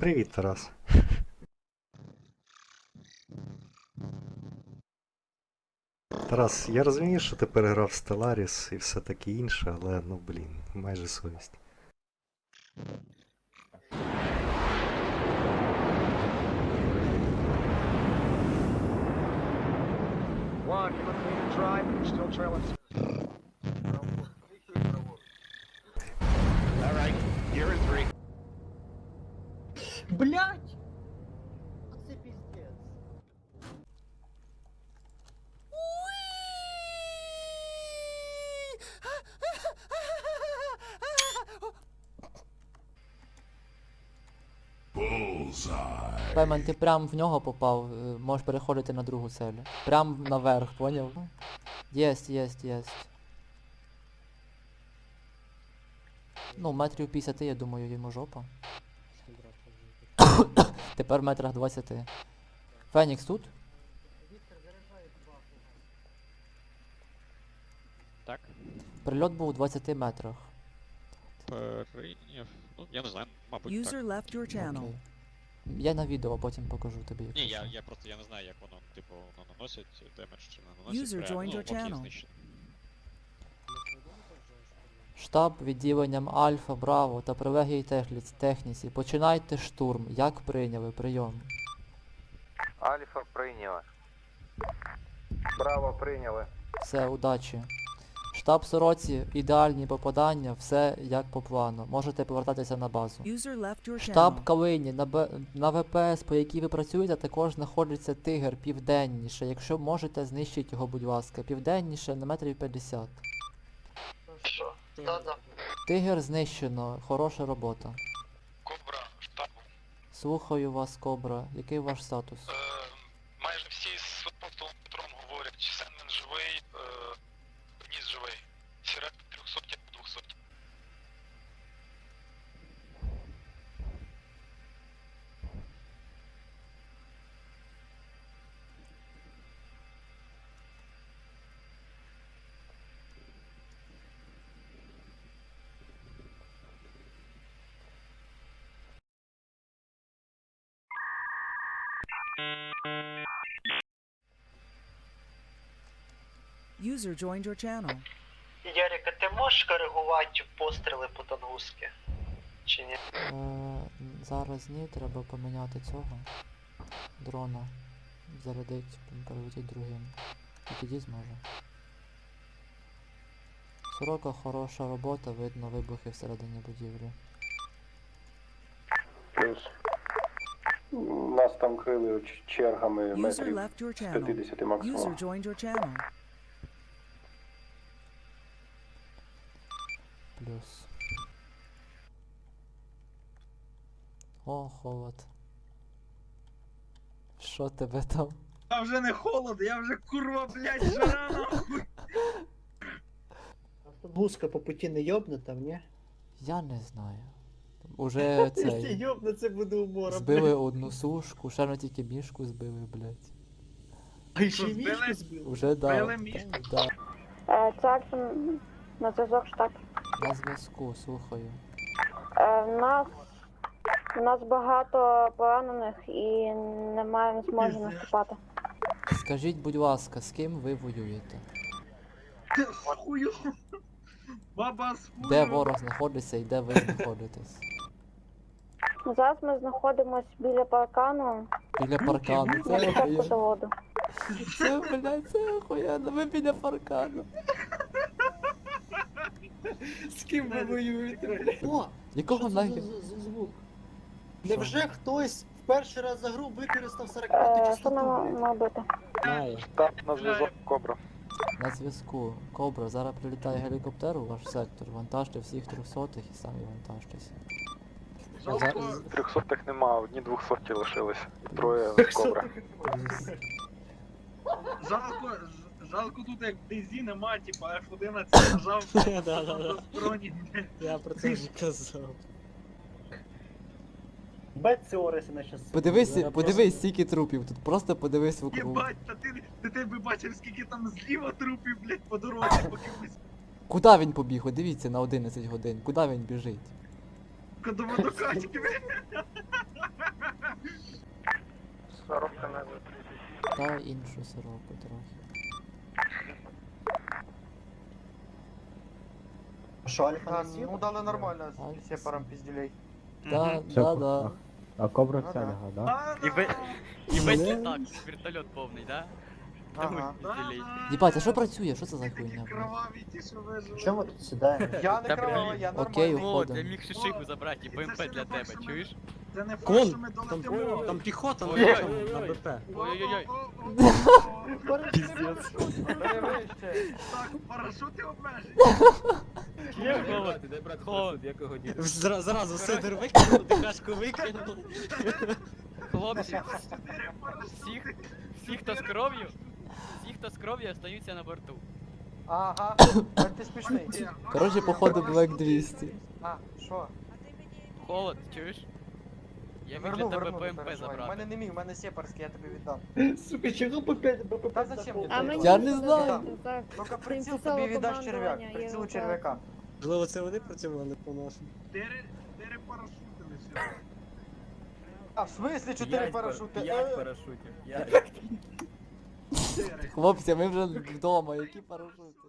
Привіт, Тарас. Тарас, я розумію, що ти переграв Stellaris і все таке інше, але ну блін, майже совість. One, you look clean and dry. Блять! Оце піздець. Пемен, ти прям в нього попав, е, можеш переходити на другу цель. Прям наверх, поняв? Єсть, єсть, єсть. Ну, метрів 50, я думаю, йому жопа. Тепер метрах 20. Фенікс тут? Так. Прильот був у 20 метрах. Прийняв. Ну, я не знаю, мабуть, User так. left your channel. Окей. Я на відео потім покажу тобі. Ні, я, я просто я не знаю, як воно, типу, воно наносить демедж чи не наносить. User прям, joined ну, your channel. знищено. Штаб відділенням Альфа, Браво та прилеглій техніці, техніці. Починайте штурм. Як прийняли? Прийом. Альфа прийняла. Браво, прийняли. Все, удачі. Штаб Сороці, ідеальні попадання, все як по плану. Можете повертатися на базу. Штаб. Калині, на, Б... на ВПС, по якій ви працюєте, також знаходиться тигр південніше. Якщо можете, знищіть його, будь ласка. Південніше на метрів 50. Тигр знищено, хороша робота. Кобра, штаб. Слухаю вас, Кобра. Який ваш статус? Е, User joined your channel. Ярик, а ти можеш коригувати постріли по тангуски? Чи ні? Е, зараз ні, треба поміняти цього. Дрона. Зарядить, перелетіть другим. І тоді зможе. Сорока хороша робота, видно вибухи всередині будівлі. Плюс. Нас там крили чергами User метрів з 50 максимум. joined your channel. Плюс. О, холод. Що тебе там? А вже не холодно, я вже курва, блядь, жара нахуй. Гуска по путі не йобне там, ні? Я не знаю. Уже цей. йобне, це буде умора, Збили одну сушку, ще на тільки мішку збили, блядь. А ще Що, збили? мішку збив. Уже да. Збили мішку? Да. Е, Це на зв'язок штаб. На зв'язку, слухаю. Е, В нас, в нас багато поранених і немає не зможе наступати. Скажіть, будь ласка, з ким ви воюєте? З хую. Баба з хую. Де ворог знаходиться і де ви знаходитесь? Зараз ми знаходимося біля паркану Біля паркану. Це охуєнно. заводу. Це, блядь, це охуєнно. Ви біля паркану. З ким ви воюєте, блядь? О, Якого що це нахер? за, за звук? Невже хтось в перший раз за гру використав 45 Е, Що частоту, нам бути? На зв'язок Кобра. На зв'язку. Кобра, зараз прилітає гелікоптер у ваш сектор. Вантажте всіх трьохсотих і самі вантажтеся. 300 нема, одні 200 лишились. Троє Кобра. жалко, жалко тут як в нема, типа F11 нажав Да-да-да. броні. Я про це вже казав. Беціорися на щас. Подивись, подивись, скільки трупів тут. Просто подивись вокруг. Єбать, та ти, ти, ти би бачив, скільки там зліва трупів, блядь, по дорозі, поки ми... Куди він побіг? От Дивіться на 11 годин. Куди він біжить? Сука, до водокачки. Коробка на Та іншу сороку трохи. Що, Альфа не Ну дали нормально, Альфа з сепаром піздюлей. Да, да, да. А кобра Ну да. да? І ви... І весь так, вертольот повний, да? Ага. Їбать, а що працює? Що це за хуйня? блін? Кроваві ті, що вижили. Чому тут сідаємо? Я не кровава, я Окей, нормальний. уходимо. міг шишиху забрати, і БМП для тебе, чуєш? Це не факт, що ми долетимо. Там піхота Ой-ой-ой. на БП. Ой-ой-ой. Вище. Так, парашути обмежені. Зразу сидор викинув, дихашку викинув. Хлопці, чотири парашути. Всі, хто з кров'ю, всі, хто з кров'ю, остаються на борту. Ага, так ти смішний. Коротше, походу Black 200. А, що? Холод, чуєш? Я міг Верну, для тебе верну, не БМП переживай. У забрати. мене не міг, у мене сепарський, я тобі віддам. Сука, чого БП? Та зачем А мені Я не знаю. Так. Ну-ка приціл тобі командування черв'як, приціл черв'яка. Можливо, це вони працювали по нашому. Чотири, чотири парашути лише. А, в смислі чотири парашути? Е, парашутів. Хлопці, ми вже вдома, які парашути.